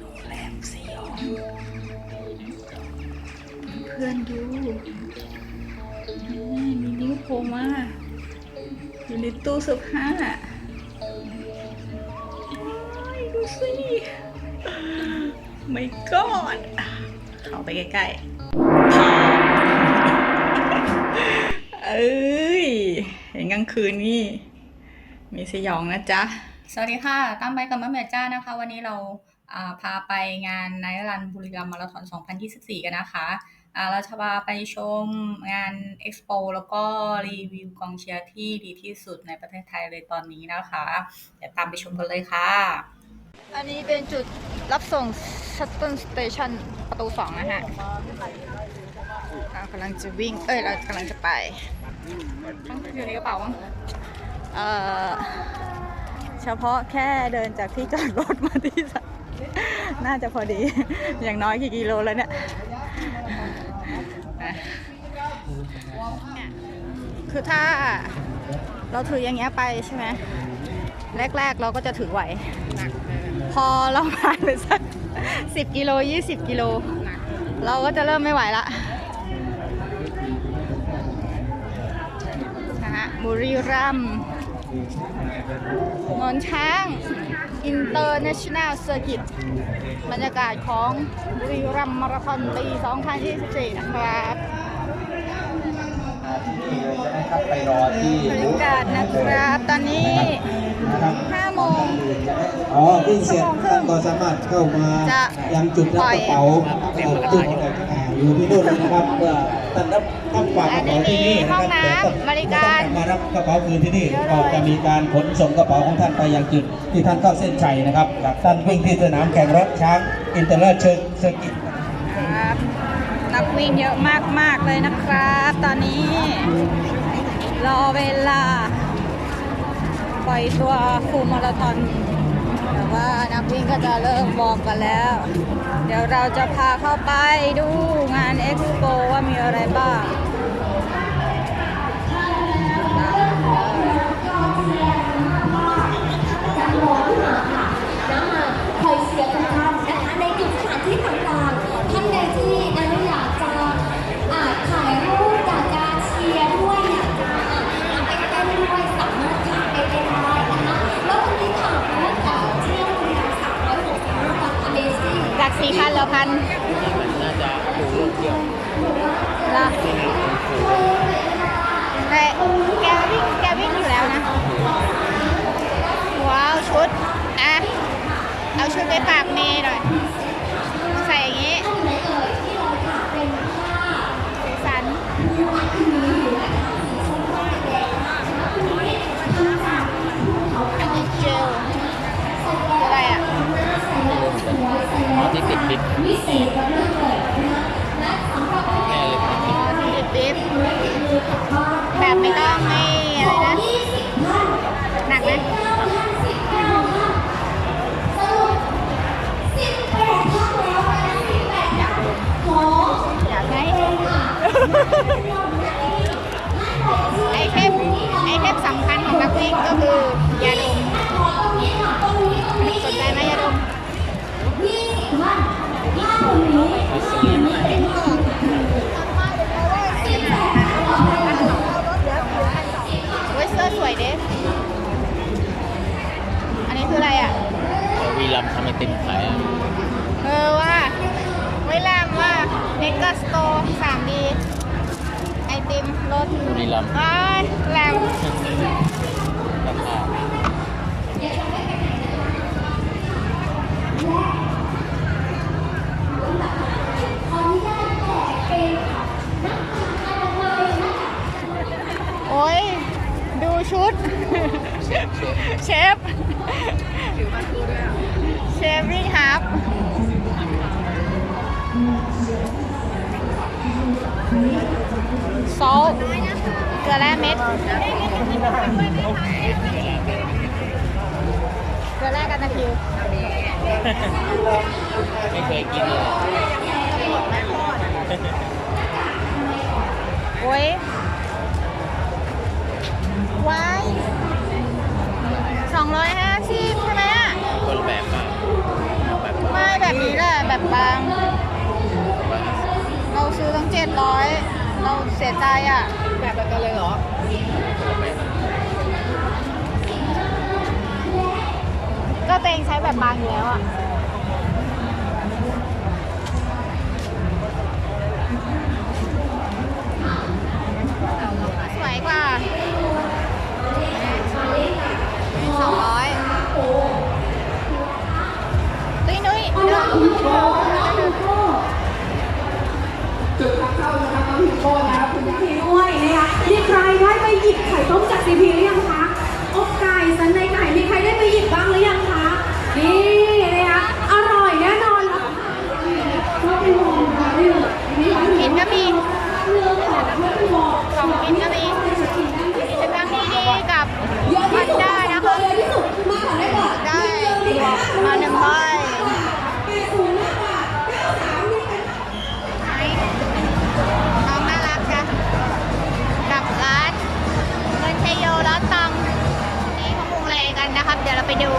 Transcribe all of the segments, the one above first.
โรงแรมสยองเพื่อนดูนี่มีนิ้วโผล่มาอยู่ในตู้เสื้อผ้าดูสิไม่กอดเข้าไปใกล้ๆ เอ้ย เห็นกลางคืนนี่ มีสยองนะจ๊ะ สวัสดีค่ะ ตั้มไปกับมะเมียจ้านะคะ วันนี้เรา พาไปงานไนท์รันบุรีรัมย์มาราธอน 2024 กันนะคะอ่าเราจะพาไปชมงานเอ็กซ์โปแล้วก็รีวิวกองเชียร์ที่ดีที่สุดในประเทศไทยเลยตอนนี้นะคะ เดี๋ยวตามไปชมกันเลยค่ะ อันนี้เป็นจุดรับส่ง Shuttle Station ประตูสองนะฮะเรากำลังจะวิ่ง เอ้ย เรากำลังจะไปต้องอยู่ในกระเป๋ามั้งเอ่อ เฉพาะแค่เดินจากที่จอดรถมาที่ส น่าจะพอดี อย่างน้อยกี่กิโลแล้วเนี่ย คือถ้าเราถืออย่างเงี้ยไปใช่ไหม แรก ๆ เราก็จะถือไหว พอเราผ่านไปสักสิบกิโลยี่สิบกิโล เราก็จะเริ่มไม่ไหวละนะฮะบุรีรัมย์นนช้าง อินเตอร์เนชั่นแนลเซอร์กิตบรรยากาศของบุรีรัมย์มาราธอนปี 2024 นะครับไปรอที่บรรยากาศนะครับ ตอนนี้5โมงอ๋อวิ่งเสร็จท่านก็สามารถเข้ามาจะยังจุดรับกระเป๋าเอ่อจุด อ่าอยู่ที่นู่นเลยนะครับเพื่อท่านรับต้องฝากกระเป๋าที่นี่นะครับอันนี้ห้องน้ำแต่ต้องบริการต้องมารับกระเป๋าคืนที่นี่เยอะเลยก็จะมีการขนส่งกระเป๋าของท่านไปยังจุดที่ท่านเข้าเส้นชัยนะครับจากท่านวิ่งที่สนามแข่งรถช้างอินเตอร์เนชั่นเซอร์กิตครับนักวิ่งเยอะมากๆเลยนะครับ ตอนนี้ รอเวลา ปล่อยตัวฟูลมาราธอน แต่ว่านักวิ่งก็จะเริ่มบอกกันแล้ว เดี๋ยวเราจะพาเข้าไปดูงานเอ็กซ์โปว่ามีอะไรบ้าง เอาชุดไปฝากเมย์หน่อย ใส่อย่างนี้สีสันอันนี้เจลออะไรอะที่ติดบิ๊กวิเศษ ไอเทมไอเทมสำคัญของนักวิ่งก็คือยาดมขอตรงนี้ค่ะตรงนี้ตรงนี้สนใจไหมยาดม20ท่านถ้าตรงนี้ไม่เต็มที่18เว้ยเสื้อสวยเด้อันนี้คืออะไรอะวีรัมทำไอติมขายเออว่าไว้แรมว่าเมกาสโตร์ 3D ไอ ติมรถบุรีรัมย์ว้ายแรงราคาโอ้ย ดูชุด เชฟเชฟวิ่งฮับ ซอสเกลือแร่เม็ด เกลือแร่กันนะคิวไม่เคยกินเลยโอ้ยว้ายสองร้อยห้าสิบใช่ไหมอะคนละแบบมากแบบไม่ เราเสียใจอะ แบบแบบกันเลยเหรอ ก็ตัวเองใช้แบบบางอยู่แล้วอะ 视频。 เดี๋ยวเราไปดู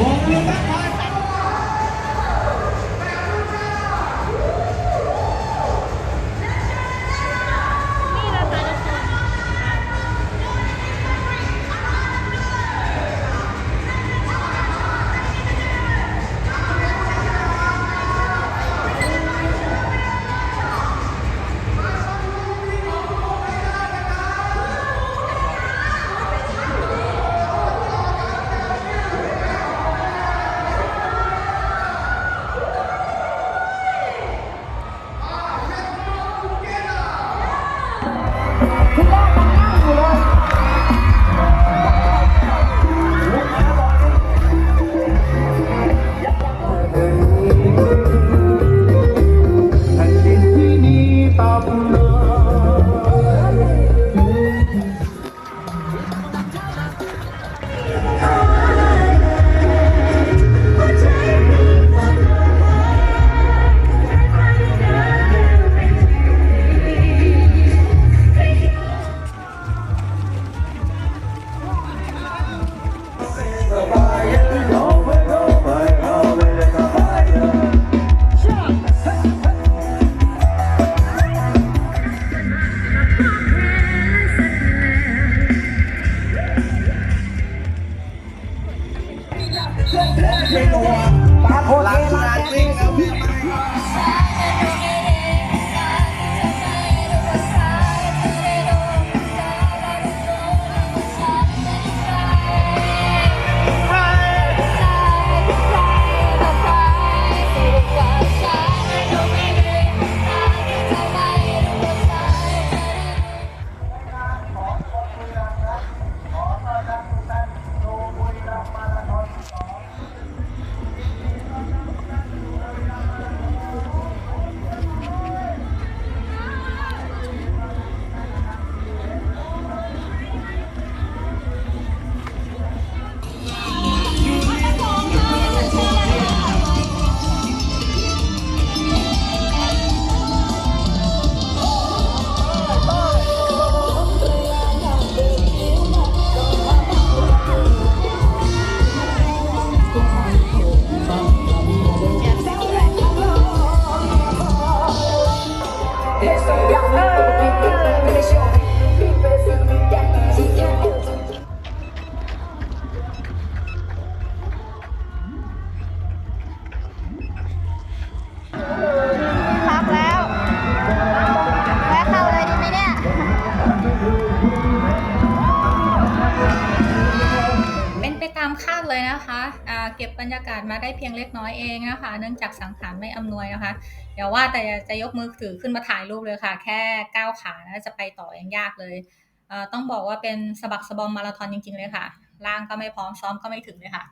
บอกเลยครับ เป็นตัวปลาโคตราจริงแล้วพี่ อ่าเลยนะคะเก็บบรรยากาศมาได้เพียงเล็กน้อยเองนะคะ เนื่องจากสังขารไม่อำนวยนะคะอย่าว่าแต่จะยกมือถือขึ้นมาถ่ายรูปเลยค่ะ แค่ก้าวขานะจะไปต่อยังยากเลยเต้องบอกว่าเป็นสะบักสะบอมมาราธอนจริงๆเลยค่ะร่างก็ไม่พร้อมซ้อมก็ไม่ถึงเลยค่ะ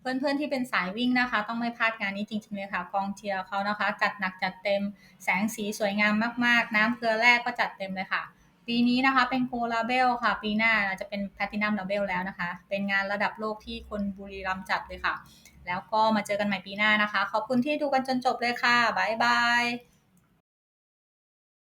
เพื่อนๆที่เป็นสายวิ่งนะคะ ต้องไม่พลาดงานนี้จริงๆเลยค่ะกองเชียร์เขานะคะ จัดหนักจัดเต็มแสงสีสวยงามมากๆ น้ำเกลือแร่ก็จัดเต็มเลยค่ะ ปีนี้นะคะเป็นโคลาเบลค่ะ ปีหน้าจะเป็นแพตินัมลาเบลแล้วนะคะ เป็นงานระดับโลกที่คนบุรีรัมย์จัดเลยค่ะ แล้วก็มาเจอกันใหม่ปีหน้านะคะ ขอบคุณที่ดูกันจนจบเลยค่ะ บ๊ายบาย